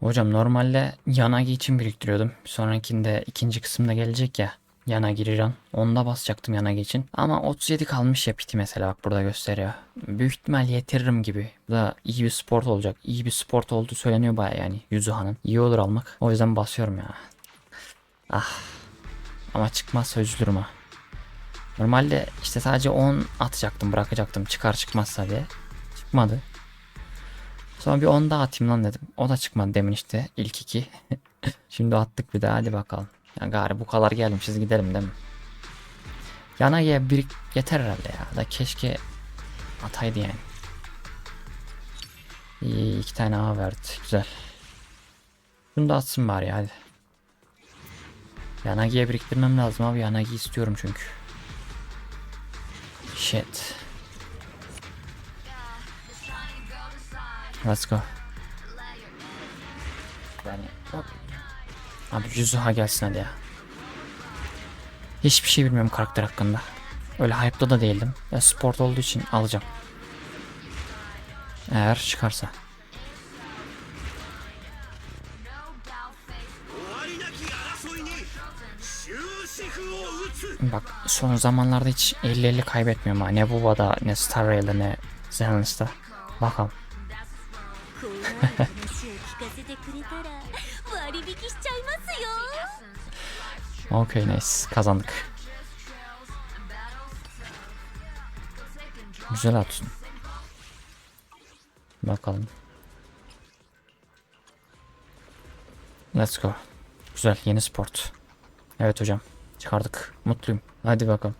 Hocam normalde Yanagi için biriktiriyordum. Sonrakinde ikinci kısımda gelecek ya. Yanagi Riran. Onda basacaktım Yanagi için. Ama 37 kalmış ya piti mesela bak burada gösteriyor. Büyük ihtimal yetiririm gibi. Bu da iyi bir sport olacak. İyi bir sport olduğu söyleniyor baya yani Yuzuha'nın. İyi olur almak. O yüzden basıyorum ya. Ah. Ama çıkmazsa üzülürüm ha. Normalde işte sadece 10 atacaktım bırakacaktım çıkar çıkmazsa diye. Çıkmadı. Sonra bir 10 daha atayım lan dedim. O da çıkmadı demin işte ilk iki. Şimdi attık bir daha hadi bakalım. Ya gari bu kadar gelmişiz gidelim değil mi? Yanagi'ye bir yeter herhalde ya. Da keşke ataydı yani. İyi iki tane A verdi. Güzel. Bunu da atsın bari hadi. Yanagi'ye biriktirmem lazım abi. Yanagi istiyorum çünkü. Shit. Let's go. Yani hop. Abi Yuzuha gelsin hadi ya. Hiçbir şey bilmiyorum karakter hakkında. Öyle hype'da da değildim. Ya sport olduğu için alacağım. Eğer çıkarsa. Bak son zamanlarda hiç 50-50 kaybetmiyorum ha. Ne Buba'da ne Star Rail'de ne Zenlist'te. Bakalım. okay nice kazandık. Güzel atsın. Bakalım. Let's go. Güzel yeni sport. Evet hocam. Çıkardık. Mutluyum. Hadi bakalım.